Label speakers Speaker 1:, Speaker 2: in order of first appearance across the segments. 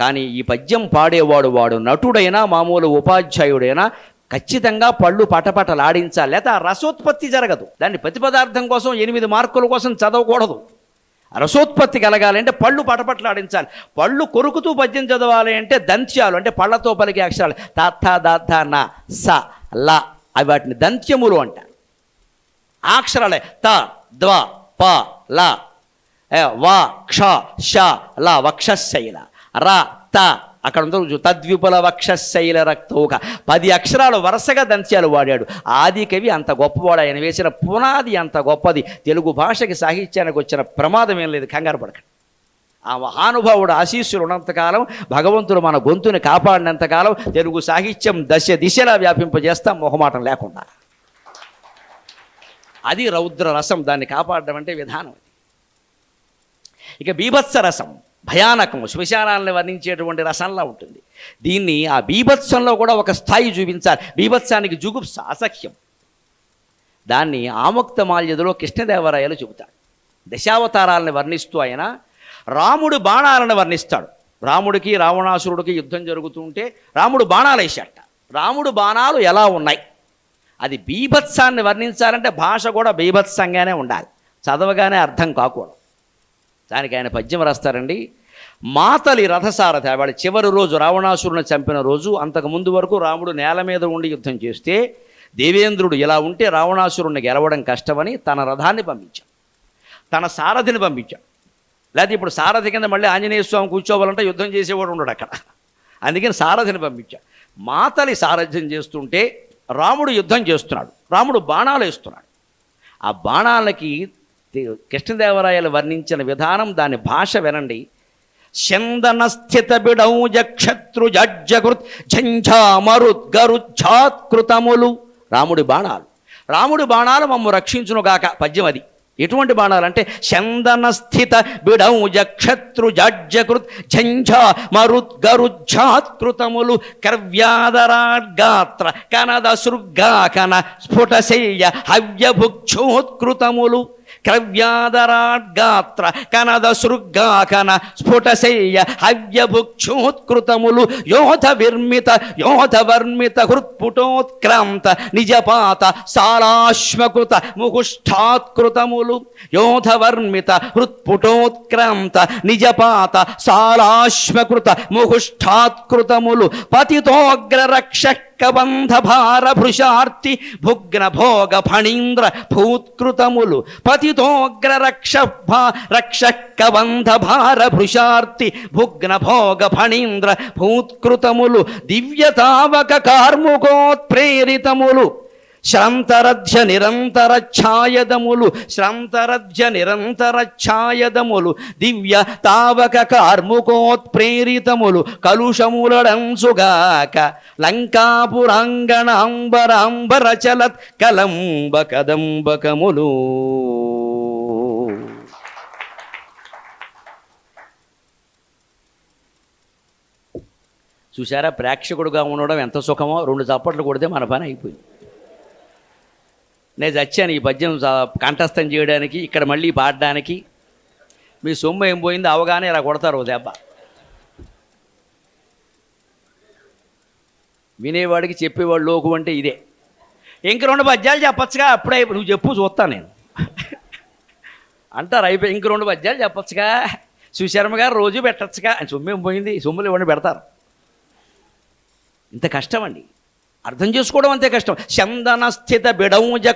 Speaker 1: కానీ ఈ పద్యం పాడేవాడు వాడు నటుడైనా మామూలు ఉపాధ్యాయుడైనా ఖచ్చితంగా పళ్ళు పటపటలాడించాలి. లేదా ఆ రసోత్పత్తి జరగదు. దాన్ని ప్రతి పదార్థం కోసం ఎనిమిది మార్కుల కోసం చదవకూడదు. రసోత్పత్తి కలగాలి అంటే పళ్ళు పటపటలాడించాలి. పళ్ళు కొరుకుతూ పద్యం చదవాలి అంటే దంత్యాలు అంటే పళ్ళతో పలికే అక్షరాలు. తాథ దాత్త నా స ల అవి వాటిని దంత్యములు అంట. ఆ అక్షరాలే త ద్వ ప ల వ క్ష ష ల వక్షశైల. ర త. అక్కడ ఉందో తద్విపుల వక్షశైల రక్తౌక పది అక్షరాలు వరుసగా దంత్యాలు వాడాడు. ఆది కవి అంత గొప్పవాడు. ఆయన వేసిన పునాది అంత గొప్పది. తెలుగు భాషకి సాహిత్యానికి వచ్చిన ప్రమాదం ఏం లేదు. కంగారు పడకండి. ఆ మహానుభావుడు ఆశీస్సులు ఉన్నంతకాలం భగవంతుడు మన గొంతుని కాపాడినంతకాలం తెలుగు సాహిత్యం దశ దిశలా వ్యాపింపజేస్తాం మొహమాటం లేకుండా. అది రౌద్ర రసం. దాన్ని కాపాడడం అంటే విధానం ఇక బీభత్స రసం. భయానకం శ్మశానాలను వర్ణించేటువంటి రసంలా ఉంటుంది. దీన్ని ఆ బీభత్సంలో కూడా ఒక స్థాయి చూపించాలి. బీభత్సానికి జుగుప్స అసఖ్యం. దాన్ని ఆముక్తమాల్యదలో కృష్ణదేవరాయలు చెబుతాడు దశావతారాలను వర్ణిస్తూ ఆయన రాముడు బాణాలను వర్ణిస్తాడు. రాముడికి రావణాసురుడికి యుద్ధం జరుగుతుంటే రాముడు బాణాలు వేసాట రాముడు బాణాలు ఎలా ఉన్నాయి? అది బీభత్సాన్ని వర్ణించాలంటే భాష కూడా బీభత్సంగానే ఉండాలి. చదవగానే అర్థం కాకూడదు. దానికి ఆయన పద్యం రాస్తారండి. మాతలి రథసారథి. వాడి చివరి రోజు రావణాసురుని చంపిన రోజు అంతకు ముందు వరకు రాముడు నేల మీద ఉండి యుద్ధం చేస్తే దేవేంద్రుడు ఇలా ఉంటే రావణాసురుణ్ణి గెలవడం కష్టమని తన రథాన్ని పంపించాడు. తన సారథిని పంపించాడు. లేకపోతే ఇప్పుడు సారథి కింద మళ్ళీ ఆంజనేయ స్వామి కూర్చోవాలంటే యుద్ధం చేసేవాడు ఉండడు అక్కడ. అందుకని సారథిని పంపించాడు. మాతలి సారథ్యం చేస్తుంటే రాముడు యుద్ధం చేస్తున్నాడు. రాముడు బాణాలు వేస్తున్నాడు. ఆ బాణాలకి కృష్ణదేవరాయలు వర్ణించిన విధానం దాని భాష వినండి. చందన స్థిత ఝంఝామరుద్గరుచ్ఛాత్కృతములు రాముడి బాణాలు. రాముడి బాణాలు మమ్ము రక్షించునుగాక పద్యం అది. ఎటువంటి బాణాలు అంటే చందనస్థిత స్థిత బిడౌజ క్షత్రు ఝంఝా మరుద్గరుచ్ఛాత్కృతములు కర్వ్యాదరాడ్గాత్ర కనద సృగ్గాకన స్ఫుటశయ్య హవ్యభుక్షోత్కృతములు. క్రవ్యాదరాడ్గాత్ర కనద సృగ్గాకన స్ఫుటశయ్య హవ్యభుక్షోత్కృతములు యోధ విర్మిత యోధవర్మిత హృత్పుటోత్క్రాంత నిజపాత సాలాశ్మకృత ముహుష్ఠాత్కృతములు యోధవర్మిత హృత్పుటోత్క్రాంత నిజపాత సాలాశ్మకృత ముహుష్ఠాత్కృతములు పతితోగ్రరక్ష రక్షకబంధ భార భృషార్తి భుగ్న భోగ ఫణీంద్ర భూత్కృతములు పతితోగ్ర రక్ష భా రక్షకబంధ భార భృషార్తి భుగ్న భోగ ఫణీంద్ర భూత్కృతములు దివ్యతావక కార్ముకోత్ప్రేరితములు శ్రంతరధ్య నిరంతర ఛాయదములు శ్రాంతరధ్య నిరంతర ఛాయదములు దివ్య తావక కార్ముకోత్ప్రేరితములు కలుషములడంచుగాక లంకాపురాంగణ అంబర అంబర కలంబ కదంబకములు చూసారా ప్రేక్షకుడుగా ఉండడం ఎంత సుఖమో? రెండు చప్పట్లు కొడితే మన పని అయిపోయింది. నేను చచ్చాను ఈ పద్యం కంఠస్థం చేయడానికి ఇక్కడ మళ్ళీ పాడడానికి. మీ సొమ్ము ఏం పోయింది అవగానే ఇలా కొడతారు దెబ్బ. వినేవాడికి చెప్పేవాడు లోకు అంటే ఇదే. ఇంక రెండు పద్యాలు చెప్పచ్చుగా అప్పుడే నువ్వు చెప్పు చూస్తాను నేను. అంటారు అయిపోయి ఇంక రెండు పద్యాలు చెప్పచ్చుగా. సుశర్మ గారు రోజు పెట్టచ్చుగా. అని సొమ్ము ఏం పోయింది? సొమ్ములు ఇవ్వండి పెడతారు? ఇంత కష్టం అండి అర్థం చేసుకోవడం అంతే కష్టం. చందన స్థిత బిడౌజ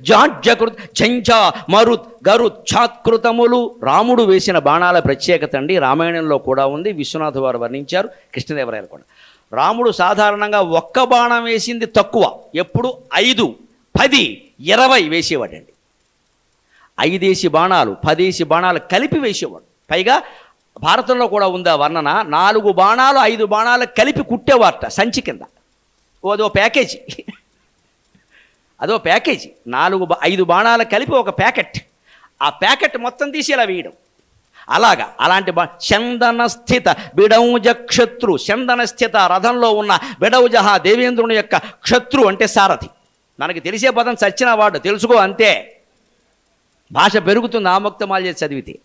Speaker 1: జాడ్జకృత్ చంచా మరుత్ గరుత్ ఛాత్కృతములు. రాముడు వేసిన బాణాల ప్రత్యేకత అండి. రామాయణంలో కూడా ఉంది. విశ్వనాథ వారు వర్ణించారు. కృష్ణదేవరాయలు కూడా. రాముడు సాధారణంగా ఒక్క బాణం వేసింది తక్కువ. ఎప్పుడు? ఐదు పది ఇరవై వేసేవాడండి. ఐదేసి బాణాలు పదేసి బాణాలు కలిపి వేసేవాడు. పైగా భారతంలో కూడా ఉందా వర్ణన? నాలుగు బాణాలు ఐదు బాణాలు కలిపి కుట్టేవారట సంచి కింద. అదో ప్యాకేజీ. అదో ప్యాకేజీ. నాలుగు ఐదు బాణాలు కలిపి ఒక ప్యాకెట్. ఆ ప్యాకెట్ మొత్తం తీసి ఇలా వేయడం. అలాగా అలాంటి బా చందన స్థిత బిడౌజ క్షత్రు. చందన స్థిత రథంలో ఉన్న బిడౌజహ దేవేంద్రుని యొక్క క్షత్రు అంటే సారథి. మనకి తెలిసే పదం చచ్చిన వాడు తెలుసుకో అంతే. భాష పెరుగుతుంది ఆముక్తమాల్య చదివితే.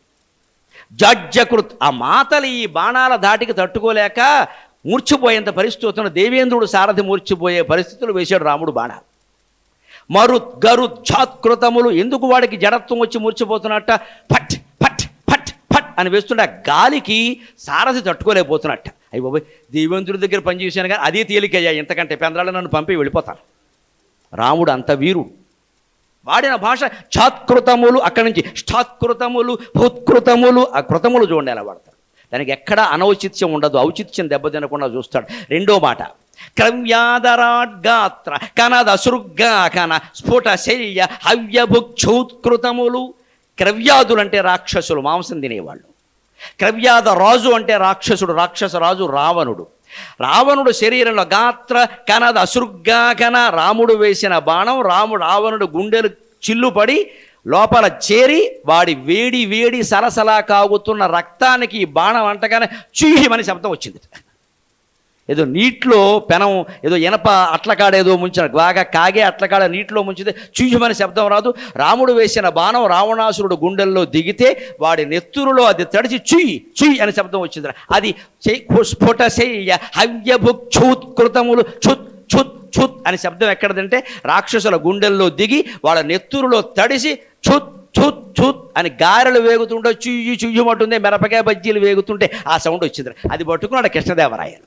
Speaker 1: జడ్జకృత్ ఆ మాతలు ఈ బాణాల దాటికి తట్టుకోలేక మూర్చిపోయేంత పరిస్థితి వస్తున్న దేవేంద్రుడు సారథి మూర్చిపోయే పరిస్థితులు వేశాడు రాముడు బాణాలు మరు గరు ఛాత్కృతములు ఎందుకు వాడికి జడత్వం వచ్చి మూర్చిపోతున్నట్ట? ఫట్ ఫట్ ఫట్ ఫట్ అని వేస్తుంటే ఆ గాలికి సారథి తట్టుకోలేకపోతున్నట్ట. అయ్యి బాబాయ్ దేవేంద్రుడి దగ్గర పనిచేశాను కానీ అదే తేలికయ్యా. ఇంతకంటే పెందరాళ్ళు నన్ను పంపి వెళ్ళిపోతాను రాముడు అంత వీరుడు. వాడిన భాష ఛాత్కృతములు అక్కడి నుంచి ష్టాత్కృతములు భూత్కృతములు ఆ కృతములు చూడండి ఎలా వాడతారు. దానికి ఎక్కడ అనౌచిత్యం ఉండదు. ఔచిత్యం దెబ్బతినకుండా చూస్తాడు. రెండో మాట. క్రవ్యాదరాడ్గాత్ర కనద సృగ్గా కన స్ఫుట శల్య హవ్యభుక్షోత్కృతములు. క్రవ్యాదులు అంటే రాక్షసులు మాంసం తినేవాళ్ళు. క్రవ్యాద రాజు అంటే రాక్షసుడు రాక్షస రాజు రావణుడు. రావణుడు శరీరంలో గాత్ర కనద అసృగ్గా కన రాముడు వేసిన బాణం రాముడు రావణుడు గుండెలు చిల్లుపడి లోపల చేరి వాడి వేడి వేడి సలసలా కాగుతున్న రక్తానికి బాణం అంటగానే చూహిమని శబ్దం వచ్చింది. ఏదో నీటిలో పెనం ఏదో ఇనప అట్లకాడ ఏదో ముంచిన బాగా కాగే అట్లకాడ నీటిలో ముంచితే చూచుమని శబ్దం రాదు. రాముడు వేసిన బాణం రావణాసురుడు గుండెల్లో దిగితే వాడి నెత్తురులో అది తడిచి చుయ్ చుయ్ అని శబ్దం వచ్చింది. అది స్ఫుటశయ్య స్ఫుట ఛూత్ హవ్యభుక్షూత్కృతములు చుత్ చుత్ చుత్ అని శబ్దం ఎక్కడదంటే రాక్షసుల గుండెల్లో దిగి వాళ్ళ నెత్తురులో తడిసి చుత్ చుత్ చుత్ అని గారెలు వేగుతుంటే చుయ్యి చుయ్యమంటుంది మిరపకాయ బజ్జీలు వేగుతుంటే ఆ సౌండ్ వచ్చింది. అది పట్టుకున్నాడు కృష్ణదేవరాయలు.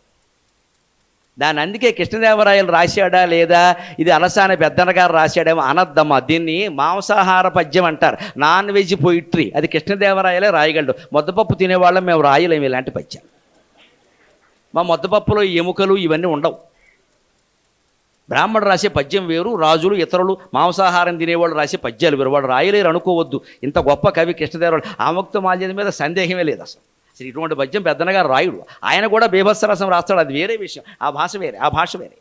Speaker 1: దాని అందుకే కృష్ణదేవరాయలు రాశాడా లేదా? ఇది అలసాని పెద్దన్న గారు రాశాడేమో అనద్దమ్మా దీన్ని మాంసాహార పద్యం అంటారు. Non veg poetry. అది కృష్ణదేవరాయలే రాయగలడు. ముద్దపప్పు తినేవాళ్ళం మేము రాయలేము ఇలాంటి పద్యం మా ముద్దపప్పులో ఎముకలు ఇవన్నీ ఉండవు. బ్రాహ్మణుడు రాసే పద్యం వేరు రాజులు ఇతరులు మాంసాహారం తినేవాళ్ళు రాసే పద్యాలు వేరు. వాళ్ళు రాయలేరు అనుకోవద్దు. ఇంత గొప్ప కవి కృష్ణదేవరాయలు ఆముక్త మాల్యద మీద సందేహమే లేదు అసలు. అసలు ఇటువంటి పద్యం పెద్దనగా రాయుడు. ఆయన కూడా బీభత్సరసం రాస్తాడు. అది వేరే విషయం. ఆ భాష వేరే ఆ భాష వేరే.